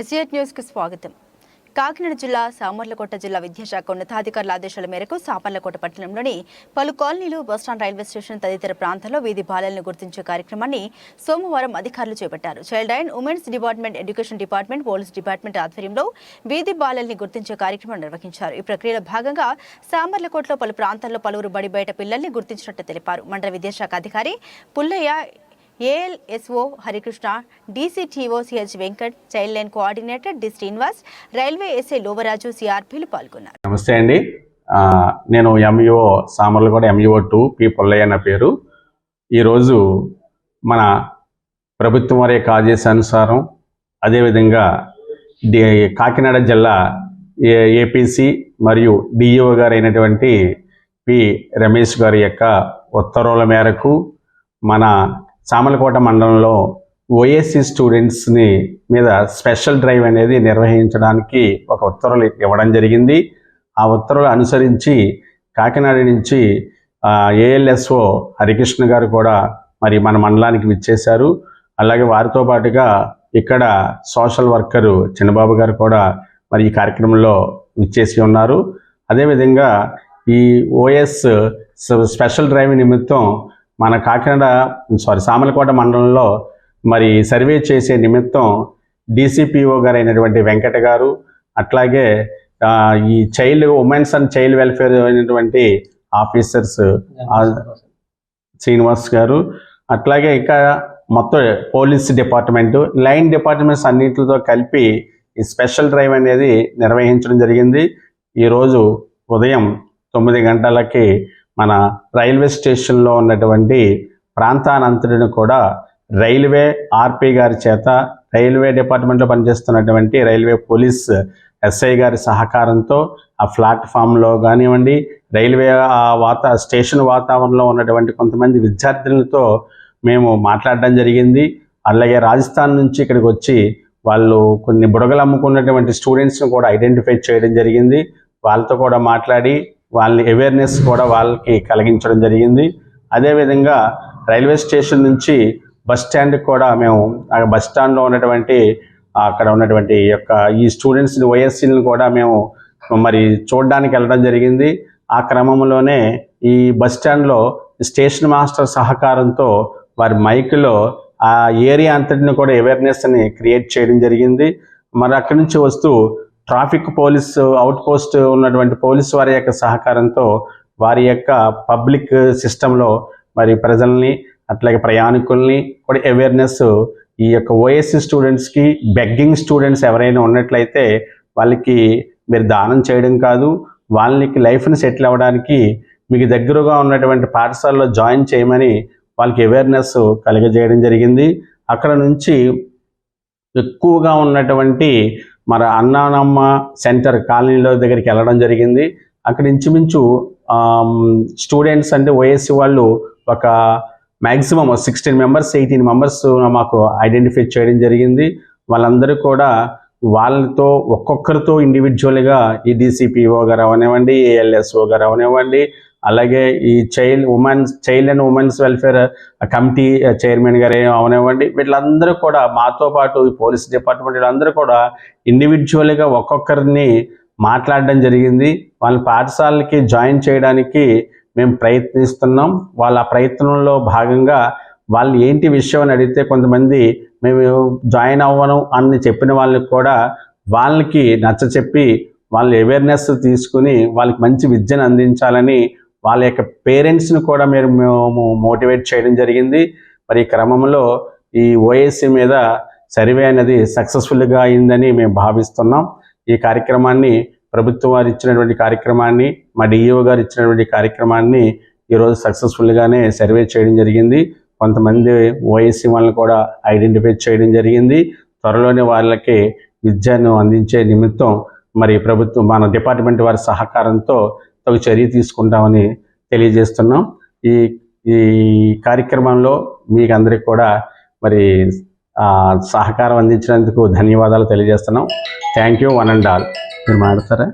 ఎస్ఏట్ న్యూస్కు స్వాగతం. కాకినాడ జిల్లా సామర్లకోట జిల్లా విద్యాశాఖ ఉన్నతాధికారుల ఆదేశాల మేరకు సామర్లకోట పట్టణంలోని పలు కాలనీలు బస్టాండ్ రైల్వే స్టేషన్ తదితర ప్రాంతాల్లో వీధి బాలలను గుర్తించే కార్యక్రమాన్ని సోమవారం అధికారులు చేపట్టారు. Child and women's department education department police department ఆధ్వర్యంలో వీధి బాలల్ని గుర్తించే కార్యక్రమం నిర్వహించారు. ఈ ప్రక్రియలో భాగంగా సామర్లకోటలో పలు ప్రాంతాల్లో పలువురు బడి బయట పిల్లల్ని గుర్తించినట్టు తెలిపారు. మండల విద్యాశాఖ అధికారి Pullaiah ALSO Harikrishna DCTO CH Venkat child line coordinator D Srinivas railway SI Lovaraju సిఆర్పీలు పాల్గొన్నారు. నమస్తే అండి. నేను MEO Samarlaguda MEO two P Pullaiah అన్న పేరు. ఈరోజు మన ప్రభుత్వం వారి యొక్క అనుసారం అదేవిధంగా డి కాకినాడ జిల్లా ఏ ఏపీసీ మరియు డిఈఓ గారు అయినటువంటి పి రమేష్ గారి యొక్క ఉత్తర్వుల మేరకు మన సామలకోట మండలంలో ఓఎస్సీ స్టూడెంట్స్ని మీద స్పెషల్ డ్రైవ్ అనేది నిర్వహించడానికి ఒక ఉత్తర్వులు ఇవ్వడం జరిగింది. ఆ ఉత్తర్వులు అనుసరించి కాకినాడ నుంచి ఏఎల్ఎస్ఓ హరికృష్ణ గారు కూడా మరి మన మండలానికి విచ్చేశారు. అలాగే వారితో పాటుగా ఇక్కడ సోషల్ వర్కరు చిన్నబాబు గారు కూడా మరి ఈ కార్యక్రమంలో విచ్చేసి ఉన్నారు. అదేవిధంగా ఈ ఓఎస్ స్పెషల్ డ్రైవ్ నిమిత్తం మన కాకినాడ సారీ సామలకోట మండలంలో మరి సర్వే చేసే నిమిత్తం డీసీపీఓ గారు అయినటువంటి వెంకట గారు అట్లాగే ఈ child women's and child welfare అయినటువంటి ఆఫీసర్స్ శ్రీనివాస్ గారు అట్లాగే ఇంకా మొత్తం పోలీస్ డిపార్ట్మెంటు లైన్ డిపార్ట్మెంట్స్ అన్నింటితో కలిపి ఈ స్పెషల్ డ్రైవ్ అనేది నిర్వహించడం జరిగింది. ఈరోజు ఉదయం తొమ్మిది గంటలకి మన రైల్వే స్టేషన్లో ఉన్నటువంటి ప్రాంతానంతటిని కూడా రైల్వే ఆర్పి గారి చేత రైల్వే డిపార్ట్మెంట్లో పనిచేస్తున్నటువంటి రైల్వే పోలీస్ ఎస్ఐ గారి సహకారంతో ఆ ప్లాట్ఫామ్లో కానివ్వండి రైల్వే ఆ వాత స్టేషన్ వాతావరణంలో ఉన్నటువంటి కొంతమంది విద్యార్థులతో మేము మాట్లాడడం జరిగింది. అలాగే రాజస్థాన్ నుంచి ఇక్కడికి వచ్చి వాళ్ళు కొన్ని బుడగలు అమ్ముకున్నటువంటి స్టూడెంట్స్ని కూడా ఐడెంటిఫై చేయడం జరిగింది. వాళ్ళతో కూడా మాట్లాడి వాళ్ళని అవేర్నెస్ కూడా వాళ్ళకి కలిగించడం జరిగింది. అదేవిధంగా రైల్వే స్టేషన్ నుంచి బస్ స్టాండ్కి కూడా మేము ఆ బస్ స్టాండ్లో ఉన్నటువంటి అక్కడ ఉన్నటువంటి యొక్క ఈ స్టూడెంట్స్ని ఓఎస్సీని కూడా మేము మరి చూడడానికి వెళ్ళడం జరిగింది. ఆ క్రమంలోనే ఈ బస్ స్టాండ్లో స్టేషన్ మాస్టర్ సహకారంతో వారి మైక్లో ఆ ఏరియా అంతటిని కూడా అవేర్నెస్ని క్రియేట్ చేయడం జరిగింది. మరి అక్కడి నుంచి వస్తూ ట్రాఫిక్ పోలీస్ అవుట్ పోస్ట్ ఉన్నటువంటి పోలీస్ వారి యొక్క సహకారంతో వారి యొక్క పబ్లిక్ సిస్టంలో మరి ప్రజల్ని అట్లాగే ప్రయాణికుల్ని కూడా అవేర్నెస్ ఈ యొక్క ఓఎస్సీ స్టూడెంట్స్కి బెగ్గింగ్ స్టూడెంట్స్ ఎవరైనా ఉన్నట్లయితే వాళ్ళకి మీరు దానం చేయడం కాదు వాళ్ళకి లైఫ్ని సెటిల్ అవ్వడానికి మీకు దగ్గరగా ఉన్నటువంటి పాఠశాలలో జాయిన్ చేయమని వాళ్ళకి అవేర్నెస్ కలిగజేయడం జరిగింది. అక్కడ నుంచి ఎక్కువగా ఉన్నటువంటి మరి అన్నానమ్మ సెంటర్ కాలనీలో దగ్గరికి వెళ్ళడం జరిగింది. అక్కడ ఇంచుమించు స్టూడెంట్స్ అంటే ఓఎస్సి వాళ్ళు ఒక maximum sixteen members eighteen members మాకు ఐడెంటిఫై చేయడం జరిగింది. వాళ్ళందరూ కూడా వాళ్ళతో ఒక్కొక్కరితో ఇండివిజువల్గా ఈ డీసీపీఓ గారు అవనివ్వండి ఏఎల్ఎస్ఓ గారు అవనివ్వండి అలాగే ఈ child women's child and women's welfare committee chairman garu అవనివ్వండి. వీళ్ళందరూ కూడా మాతో పాటు ఈ పోలీస్ డిపార్ట్మెంట్ వీళ్ళందరూ కూడా ఇండివిజువల్గా ఒక్కొక్కరిని మాట్లాడడం జరిగింది. వాళ్ళ పాఠశాలకి జాయిన్ చేయడానికి మేము ప్రయత్నిస్తున్నాం. వాళ్ళ ప్రయత్నంలో భాగంగా వాళ్ళు ఏంటి విషయం అని అడిగితే కొంతమంది మేము జాయిన్ అవ్వను అని చెప్పిన వాళ్ళకి కూడా వాళ్ళకి నచ్చ చెప్పి వాళ్ళ అవేర్నెస్ తీసుకుని వాళ్ళకి మంచి విద్యను అందించాలని వాళ్ళ యొక్క పేరెంట్స్ని కూడా మీరు మేము మోటివేట్ చేయడం జరిగింది. మరి ఈ క్రమంలో ఈ ఓఎస్సీ మీద సర్వే అనేది సక్సెస్ఫుల్గా అయిందని మేము భావిస్తున్నాం. ఈ కార్యక్రమాన్ని ప్రభుత్వం వారు ఇచ్చినటువంటి కార్యక్రమాన్ని మా డిఈఓ గారు ఇచ్చినటువంటి కార్యక్రమాన్ని ఈరోజు సక్సెస్ఫుల్గానే సర్వే చేయడం జరిగింది. కొంతమంది ఓఎస్సీ వాళ్ళని కూడా ఐడెంటిఫై చేయడం జరిగింది. త్వరలోనే వాళ్ళకి విద్యను అందించే నిమిత్తం మరి ప్రభుత్వం మన డిపార్ట్మెంట్ వారి సహకారంతో తగు చర్య తీసుకుంటామని తెలియజేస్తున్నాం. ఈ ఈ కార్యక్రమంలో మీకు అందరికి కూడా మరి సహకారం అందించినందుకు ధన్యవాదాలు తెలియజేస్తున్నాం. Thank you one and all. మీరు మాట్లాడతారా?